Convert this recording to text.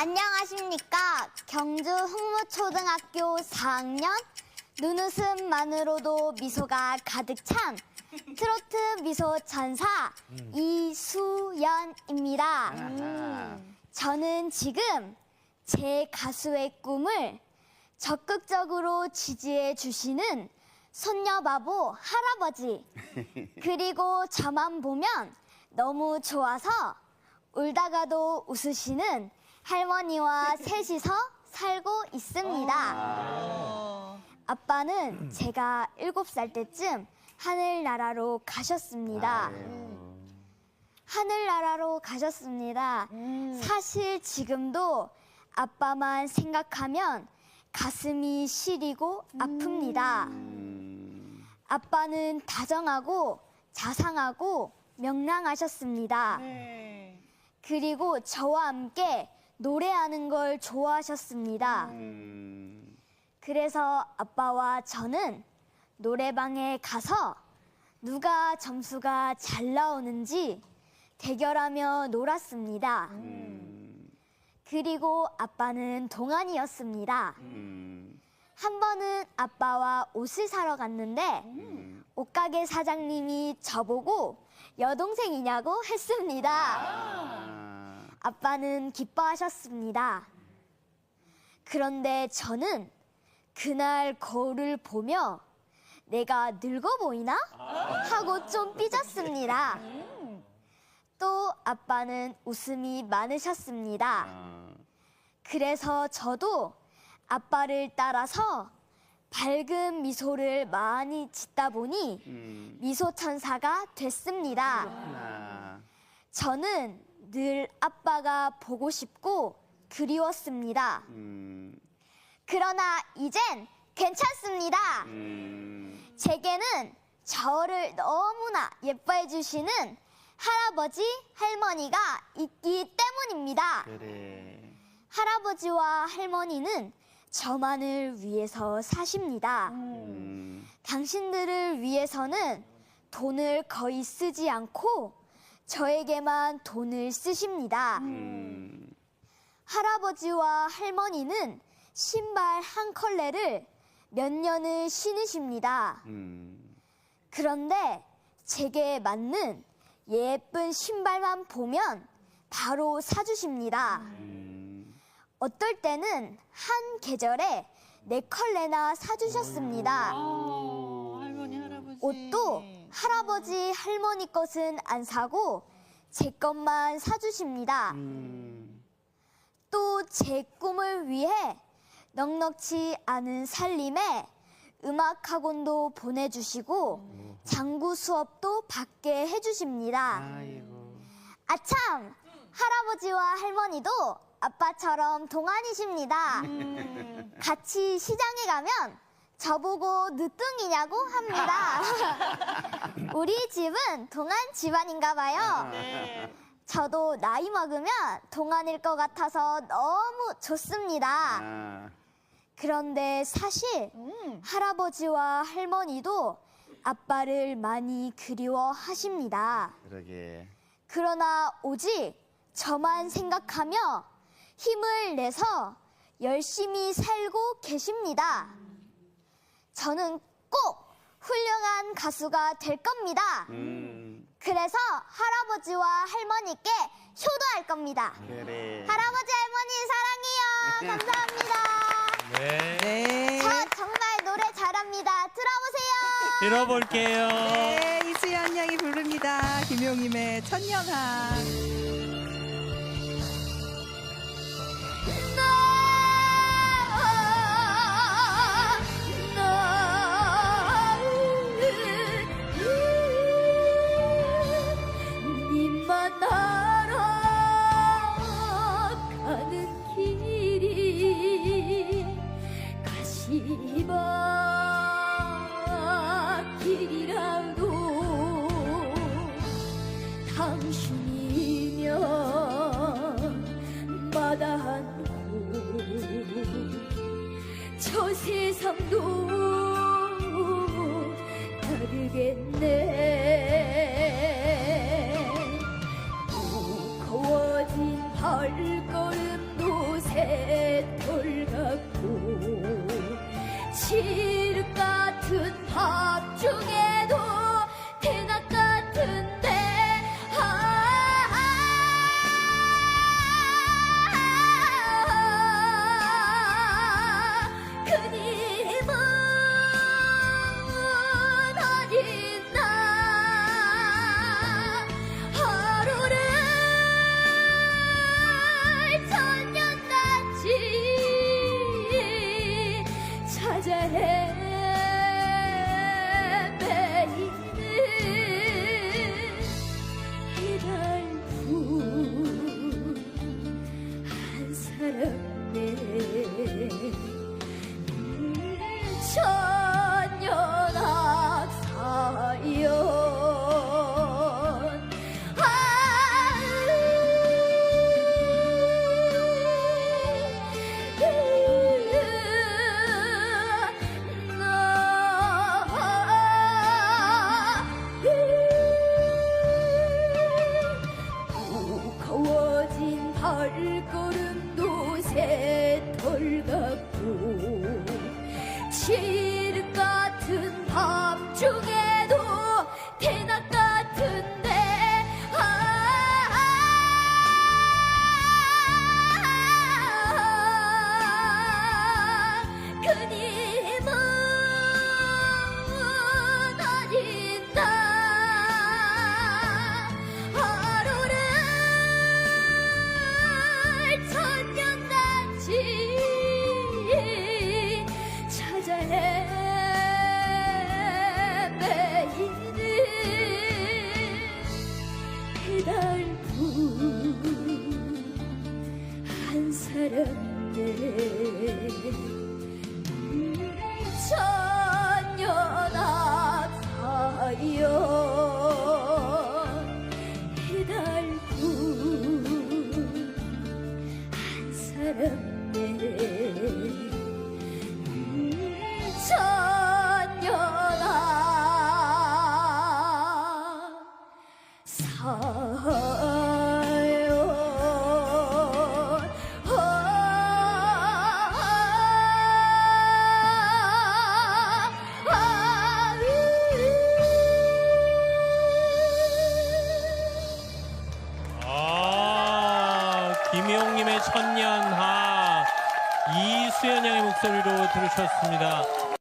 안녕하십니까. 경주 흥무초등학교 4학년 눈웃음만으로도 미소가 가득 찬 트로트 미소 천사 이수연입니다. 아하. 저는 지금 제 가수의 꿈을 적극적으로 지지해 주시는 손녀바보 할아버지 그리고 저만 보면 너무 좋아서 울다가도 웃으시는 할머니와 셋이서 살고 있습니다. 아빠는 제가 일곱 살 때쯤 하늘나라로 가셨습니다. 아이고. 하늘나라로 가셨습니다. 사실 지금도 아빠만 생각하면 가슴이 시리고 아픕니다. 음, 아빠는 다정하고 자상하고 명랑하셨습니다. 네. 그리고 저와 함께 노래하는 걸 좋아하셨습니다. 음, 그래서 아빠와 저는 노래방에 가서 누가 점수가 잘 나오는지 대결하며 놀았습니다. 음, 그리고 아빠는 동안이었습니다. 음, 한 번은 아빠와 옷을 사러 갔는데 음. 옷가게 사장님이 저보고 여동생이냐고 했습니다. 아, 아빠는 기뻐하셨습니다. 그런데 저는 그날 거울을 보며 내가 늙어 보이나? 하고 좀 삐졌습니다. 또 아빠는 웃음이 많으셨습니다. 아, 그래서 저도 아빠를 따라서 밝은 미소를 많이 짓다 보니 음, 미소 천사가 됐습니다. 아, 저는 늘 아빠가 보고 싶고 그리웠습니다. 음, 그러나 이젠 괜찮습니다. 음, 제게는 저를 너무나 예뻐해 주시는 할아버지, 할머니가 있기 때문입니다. 그래. 할아버지와 할머니는 저만을 위해서 사십니다. 음, 당신들을 위해서는 돈을 거의 쓰지 않고 저에게만 돈을 쓰십니다. 음, 할아버지와 할머니는 신발 한 컬레를 몇 년을 신으십니다. 음, 그런데 제게 맞는 예쁜 신발만 보면 바로 사주십니다. 음, 어떨 때는 한 계절에 네 컬레나 사주셨습니다. 아, 할머니, 할아버지. 옷도 할아버지, 할머니 것은 안 사고 제 것만 사주십니다. 음, 또 제 꿈을 위해 넉넉지 않은 살림에 음악 학원도 보내주시고 장구 수업도 받게 해주십니다. 아이고. 아참! 할아버지와 할머니도 아빠처럼 동안이십니다. 음. 같이 시장에 가면 저보고 늦둥이냐고 합니다. 우리 집은 동안 집안인가 봐요. 네. 저도 나이 먹으면 동안일 것 같아서 너무 좋습니다. 아, 그런데 사실 음. 할아버지와 할머니도 아빠를 많이 그리워하십니다. 그러게. 그러나 오직 저만 생각하며 힘을 내서 열심히 살고 계십니다. 저는 꼭 훌륭한 가수가 될 겁니다. 음, 그래서 할아버지와 할머니께 효도할 겁니다. 그래. 할아버지 할머니 사랑해요. 감사합니다. 네. 네. 저 정말 노래 잘합니다. 들어보세요. 들어볼게요. 네, 이수연 양이 부릅니다. 김용임의 천년함. together 김용님의 천년하 이수연 양의 목소리로 들으셨습니다.